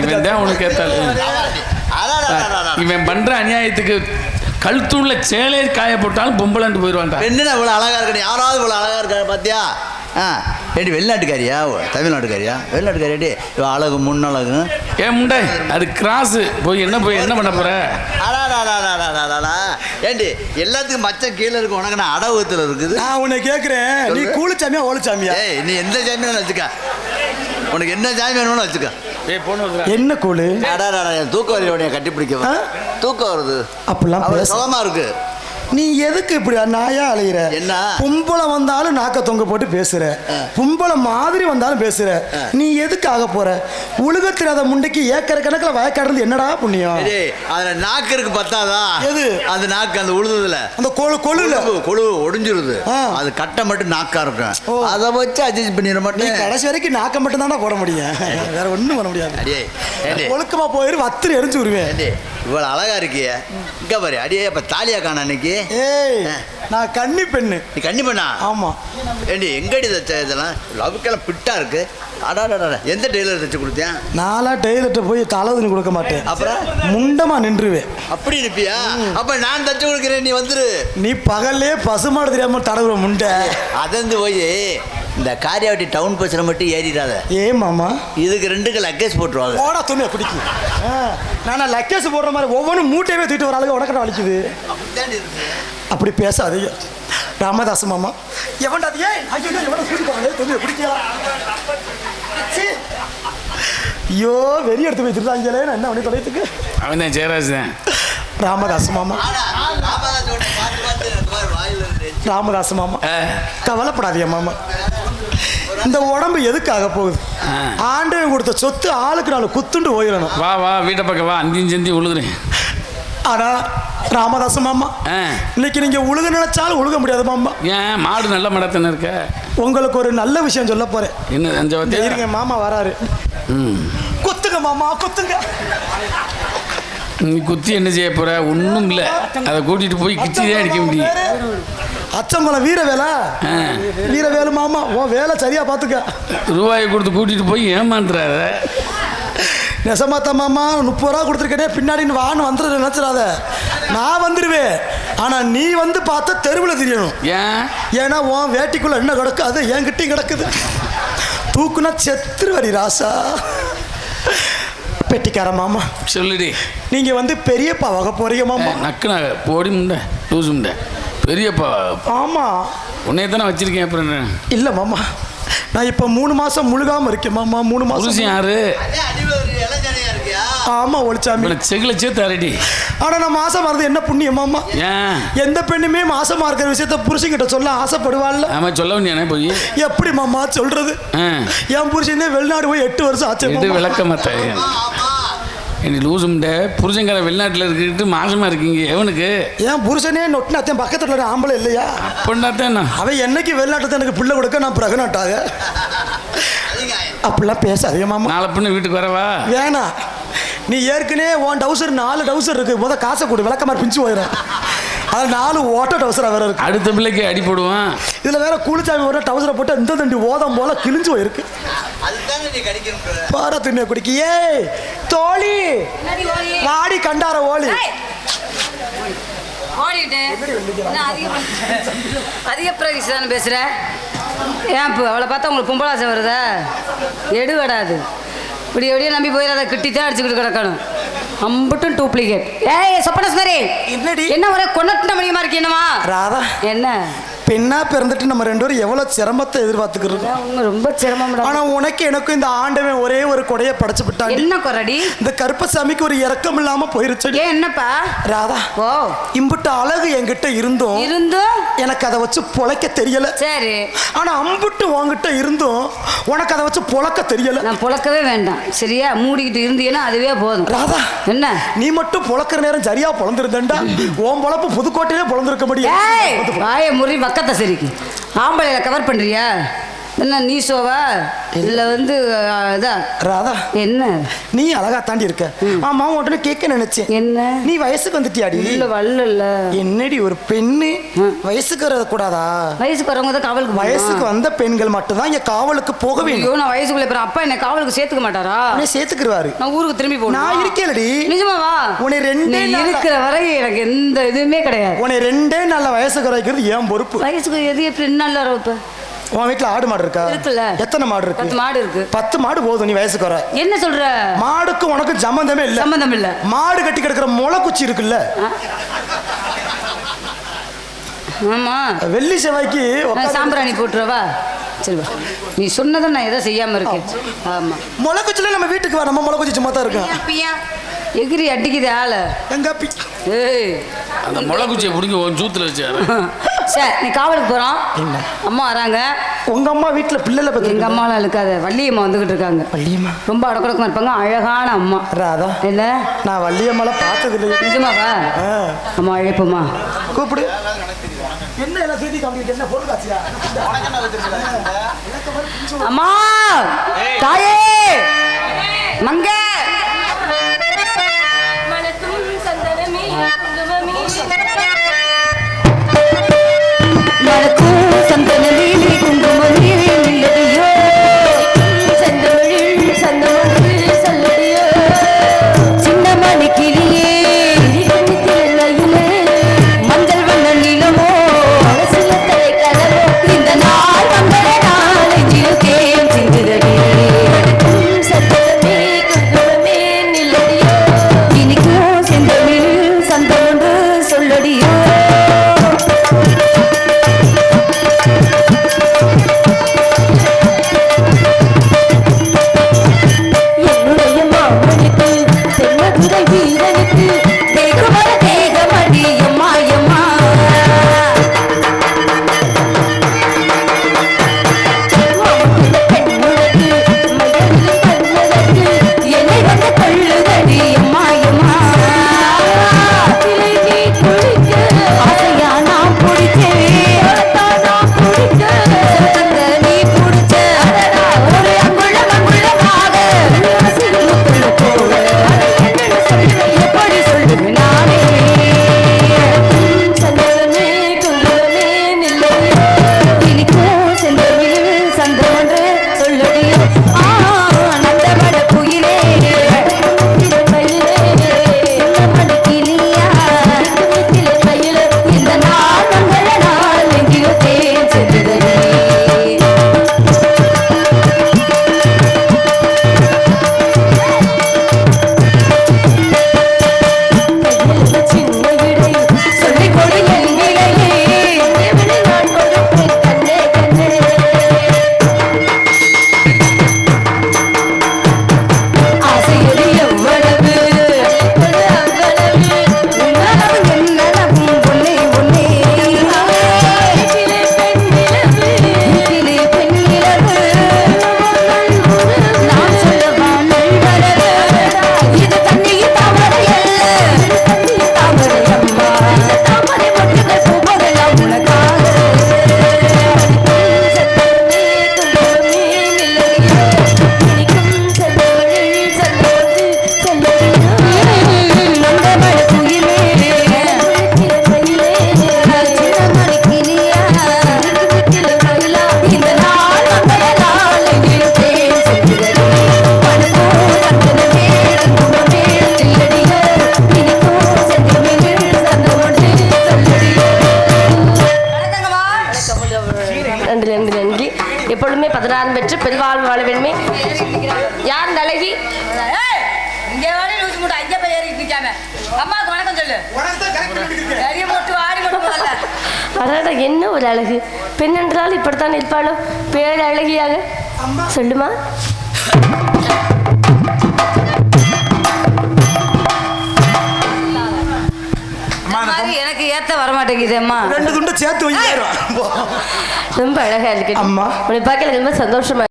இவன் தான் உனக்கு ஏத்தாள் இவன் பண்ற அநியாயத்துக்கு கழுத்துள்ள சேலையை காய போட்டாலும் பொம்பளைன்ட்டு போயிடுவான்டா. பெண்ணு இவ்வளோ அழகா இருக்க யாராவது இவ்வளோ அழகா இருக்கா பாத்தியா? ஆ ஏடி வெளிநாட்டுக்காரியா? ஓ, தமிழ்நாட்டுக்காரியா? வெளிநாட்டுக்காரியாடி இவ அழகு முன்னழகு ஏன் முண்டை அது கிராஸ். போய் என்ன போய் என்ன பண்ண போற? அடாடாடாடாடாடாடா. ஏண்டி எல்லாத்துக்கும் மச்சம் கீழே இருக்கு உனக்கு நான் அடவுத்தில் இருக்குது. நான் உன்னை கேட்குறேன் நீ சொல்லு. கூலிச்சாமியா ஓலிச்சாமியா ஏய் நீ எந்த சாமி வேணும் வச்சுக்க. உனக்கு என்ன சாமி வேணும்னு வச்சுக்க. என்ன கூலு அடாடாடா என் தூக்கம் வருது உன்னைய கட்டி பிடிக்க ஆ? தூக்கம் வருது அப்படிலாம் சுகமா இருக்கு நீ எதுக்கு இப்படி நாயா அலையிற? என்ன? கும்பல வந்தாலும் நாக்க தொங்க போட்டு பேசுற. கும்பல மாதிரி வந்தாலும் பேசுற. நீ எதுக்கு ஆக போற? உலக தெரியாத முண்டைக்கு ஏக்கர் கணக்கில் வயக்காடுறது என்னடா புண்ணியம்? அதுல நாக்கு இருக்கு பத்தாதா? எது? அந்த நாக்கு அந்த உழுதுல அந்த கொழு கொழுல. கொழுவு ஒடிஞ்சிருது. அது கட்டை மட்டும் நாக்கா. இருக்கும். அதை வச்சு அட்ஜஸ்ட் பண்ணிட மாட்டேன். கடைசி வரைக்கும் நாக்க மட்டும் தானே போட முடியும். வேற ஒண்ணும் பண்ண முடியாது. ஒழுக்கமா போயிரு வத்திரி எரிஞ்சு விடுவேன் ஏண்டி இவ்வளவு அழகா இருக்கியே. இங்க பாரு அடியே இப்ப தாலியா காண அன்னைக்கு. ஏய் நான் கன்னி பெண்ணு. நீ கண்ணி பண்ணா? ஆமா. ஏண்டி எங்கடி தச்ச இதெல்லாம்? லவ்க்கெல்லாம் பிட்டா இருக்கு. அடாடாடா எந்த டெய்லர் தச்சு கொடுத்தேன்? நாளா டெய்லர்கிட்ட போய் தலவதுன்னு கொடுக்க மாட்டேன். அப்புறம்? முண்டமா நின்றுவேன். அப்படி இருப்பியா? அப்ப நான் தச்சு கொடுக்குறேன் நீ வந்துரு. நீ பகல்லே பசுமாடு தெரியாம தடவுற முண்டை. அதந்து போய் இந்த காரியாவட்டி டவுன் பஸ்ஸில் மட்டும் ஏறிடாத. ஏ மாமா. இதுக்கு ரெண்டுக்கு லக்கேஜ் போட்டுருவாங்க போடா துணியை பிடிக்கும் நான் லக்கேஜ் போடுற மாதிரி ஒவ்வொன்றும் மூட்டையவே தூக்கிட்டு வர அளவுக்கு உனக்கு வலிக்குது. அப்படி பேசாதீங்க. ராமதாஸ் மாமா. எவன்டா அது? ஏய் ஐயோ எவன சூடி போறாங்க துணியை பிடிக்கலாம் சீ. ஐயோ வெறி எடுத்து போய் திருந்தாங்களே நான் என்ன பண்ணி தொலைத்துக்கு அவன் தான் ஜெயராஜ் தான். ராமதாஸ் மாமா. ராமதாஸ் மாமா. கவலைப்படாதீங்க மாமா. இந்த உடம்பு எதுக்காக போகுது. ஆண்டவன் கொடுத்த சொத்து ஆளுக்கு நாலு குத்துண்டு போயிடணும் வா வா வீட்டை பக்கம் வா. அந்தியும் செந்தி உழுகுறேன் ஆனா ராமதாஸ் மாமா இன்னைக்கு நீங்க உழுக நினைச்சாலும் உழுக முடியாது மாமா. ஏன் மாடு நல்ல மடத்தானே இருக்க? உங்களுக்கு ஒரு நல்ல விஷயம் சொல்ல போறேன். என்ன? இருங்க மாமா வராரு. குத்துங்க மாமா குத்துங்க. நீ குத்தி என்ன செய்ய போற? ஒன்றும் இல்லை அதை கூட்டிட்டு போய் கிச்சி தான் அடிக்க முடியும். அச்சங்குளம் வீரவேலா ஆ. வீரவேலு மாமா உன் வேலை சரியா பாத்துக்க. ரூபாயை கொடுத்து கூட்டிட்டு போய் ஏமாந்துறாத நெசமாத்தா மாமா முப்பது ரூபா கொடுத்துருக்கேனே பின்னாடி வான்னு வந்துடு நினச்சிடாத. நான் வந்துடுவேன் ஆனால் நீ வந்து பார்த்தா தெருவில் தெரியணும். ஏன்? ஏன்னா உன் வேட்டிக்குள்ள என்ன கிடக்கு அது என்கிட்டயும் கிடக்குது. தூக்குனா செத்துருவரி ராசா. பெட்டிக்கார மாமா. சொல்லுடி. நீங்க வந்து பெரியப்பா வகை போறீங்க மாமா. நக்கு நகை போடி முண்டை லூசு முண்டை. பெரியப்பா. ஆமா. உன்னைய தானே வச்சிருக்கேன் அப்புறம் என்ன? இல்ல மாமா. நான் இப்ப மூணு மாசம் முழுகாம இருக்கேன் மாமா. மூணு மாசம் புருஷன் யாரு? ஆமா ஒளிச்சாமி. இவனை செகில சேர்த்து அரடி. ஆனா நான் மாசம் வர்றது என்ன புண்ணியம் மாமா? ஏன்? எந்த பெண்ணுமே மாசமா இருக்கிற விஷயத்த புருஷன்கிட்ட சொல்ல ஆசைப்படுவாள்ல? ஆமா சொல்ல வேண்டியானே போய்? எப்படி மாமா சொல்றது? ஆ. என் புருஷன் வெளிநாடு போய் எட்டு வருஷம் ஆச்சு இது மாமா. விளக்க மாத்த என்ன லூசு முண்டை. புருஷங்கார வெளிநாட்டில் இருக்கிட்டு மாசமா இருக்கீங்க. எவனுக்கு? என் புருஷனே நொட்டின அத்தையும் பக்கத்துல இருக்கிற ஆம்பளை இல்லையா? பொண்ணாத்தேண்ணா அவன் என்னைக்கு வெளிநாட்டுல எனக்கு பிள்ளை கொடுக்க நான் பிரகனாட்டாக அப்படிலாம் பேசாதீங்க மாமா. நாளை பொண்ணு வீட்டுக்கு வரவா? வேணாம். நீ ஏற்கனவே உன் டவுசர் நாலு டவுசர் இருக்கு. முத காசை கொடு. விளக்கமாரி பிஞ்சு போயிடும் அது நாலு ஓட்ட டவுசரா வேற இருக்கு. அடுத்த பிள்ளைக்கு அடி போடுவான். இதுல வேற கூலிச்சாமி ஒரு டவுசரை போட்டு இந்த தண்டி ஓதம் போல கிழிஞ்சு போயிருக்கு. பாரா துணியை குடிக்க. ஏய் தோழி வாடி கண்டார ஓலி. அதிக பிரவிஸ் தானே பேசுகிற ஏன் இப்போ அவளை பார்த்தா உங்களுக்கு பொம்பளாசை வருதா? எடு விடாது இப்படி எப்படியே நம்பி போயிடாத கிட்டி தான் அடிச்சுக்கிட்டு கிடக்கணும். அம்பட்டும் டூப்ளிகேட். ஏய் சொப்பன சுந்தரி. என்னடி? என்ன ஒரே கொண்டட்ட மணியமா இருக்கு என்னமா ராதா. என்ன? பெண்ணா பிறந்துட்டு நம்ம ரெண்டு பேரும் எவ்வளவு சிரமத்தை எதிர்பார்த்துக்கிறோம். ரொம்ப சிரமம் ஆனா உனக்கு எனக்கும் இந்த ஆண்டவன் ஒரே ஒரு கொடையை படைச்சு விட்டாண்டி என்ன குறடி? இந்த கருப்பசாமிக்கு ஒரு இறக்கம் இல்லாம போயிருச்சடி ஏன் என்னப்பா? ராதா ஓ. இம்புட்டு அழகு என்கிட்ட இருந்தும் இருந்தும்? எனக்கு அதை வச்சு பொழைக்க தெரியல. சரி. ஆனா அம்புட்டு உன்கிட்ட இருந்தும் உனக்கு அதை வச்சு பொழக்க தெரியல. நான் புழக்கவே வேண்டாம். சரியா? மூடிக்கிட்டு இருந்தீங்கன்னா அதுவே போதும். ராதா என்ன? நீ மட்டும் பொழக்கிற நேரம் சரியா பொழந்திருந்தேன்டா உன் பொழப்பு புதுக்கோட்டையிலே பொழந்திருக்க முடியும் வாய முறி பக்கத்தை சரிக்கு. ஆம்பளையில கவர் பண்றியா? என்ன நீ சோவா? இல்லை வந்து அஹ், இதான் ராதா என்ன? நீ அழகா தாண்டி இருக்க. ஆமா உன்கிட்ட கேட்க நினைச்சேன். என்ன? நீ வயசுக்கு வந்துட்டியாடி? இல்ல வல்லல்ல என்னடி ஒரு பெண்ணு? வயசுக்கு வர கூடாதா? வயசுக்கு வரவங்க தான் காவலுக்கு? வயசுக்கு வந்த பெண்கள் மட்டும்தான் இங்க காவலுக்கு போக வேண்டும். நான் வயசுக்குள்ள அப்பா என்ன காவலுக்கு சேர்த்துக்க மாட்டாரா? உன்னை சேர்த்துக்கிருவாரு. நான் ஊருக்கு திரும்பி போகணும்? நான் இருக்கேன்டி நிஜமாவா உன்னை ரெண்டே இருக்கிற வரை எனக்கு எந்த இதுவுமே கிடையாது. உன்னை ரெண்டே நல்ல வயசுக்கு வரைக்கிறது ஏன் பொறுப்பு. வயசுக்கு எது எப்படி நல்லா உன் வீட்டுல ஆடு மாடு இருக்கா? இருக்குல்ல. எத்தனை மாடு பத்து இருக்கு மாடு இருக்கு. பத்து மாடு போதும் நீ வயசுக்கு வர. என்ன சொல்ற? மாடுக்கு உனக்கு சம்பந்தமே இல்ல. சம்பந்தம் இல்ல. மாடு கட்டி கிடக்குற முளை குச்சி இருக்குல்ல ஆமா. வெள்ளி செவ்வாய்க்கு சாம்பிராணி போட்டுருவா சரி வா. நீ சொன்னதை நான் எதை செய்யாம இருக்கேன்? ஆமா. முளை குச்சில நம்ம வீட்டுக்கு வா. நம்ம முளை குச்சி சும்மா தான் இருக்கும். எகிரி அடிக்குது ஆளு. எங்க பி ஏய். அந்த முளைக்குச்சியை பிடிங்கி உன் ஜூத்தில் வச்சாரு சரி நீ காவலுக்கு போறோம் என்ன? அம்மா வராங்க. உங்க அம்மா வீட்டுல பிள்ளைல எங்க பத்தி அம்மாலாம் இருக்காது. வள்ளியம்மா வந்துகிட்டு இருக்காங்க. வள்ளியம்மா? ரொம்ப அடக்கடக்கமா இருப்பாங்க. அழகான அம்மா. ராதா இல்ல நான் வள்ளியம்மால பார்த்தது இல்லையே நிஜமாவா அம்மா அழைப்புமா கூப்பிடு. என்ன எல்லாம் செய்தி காமிக்க என்ன பொருள் காட்சியா? அம்மா! தாயே! மங்க! நன்றி நன்றி. நன்றி எப்பொழுதுமே பதினாறு பெற்று பெருவாழ்வு வாழ வேண்டுமே. யார் இந்த அழகி இங்கே வாடி லூசு மூட்டை ஐயா பையன் ஏறி நிற்காம. அம்மாவுக்கு வணக்கம் சொல்லு. பெரிய மூட்டு வாடி மூட்டு போகல அடாடா என்ன ஒரு அழகு. பெண் என்றால் இப்படித்தான் இருப்பாளோ பேர் அழகியாக. சொல்லுமா? ஏத்த வர மாட்டேங்குது அம்மா ரெண்டு துண்டு சேர்த்து வைக்கிறோம் ரொம்ப அழகா இருக்கு. அம்மா. உன்னை பார்க்கல ரொம்ப சந்தோஷமா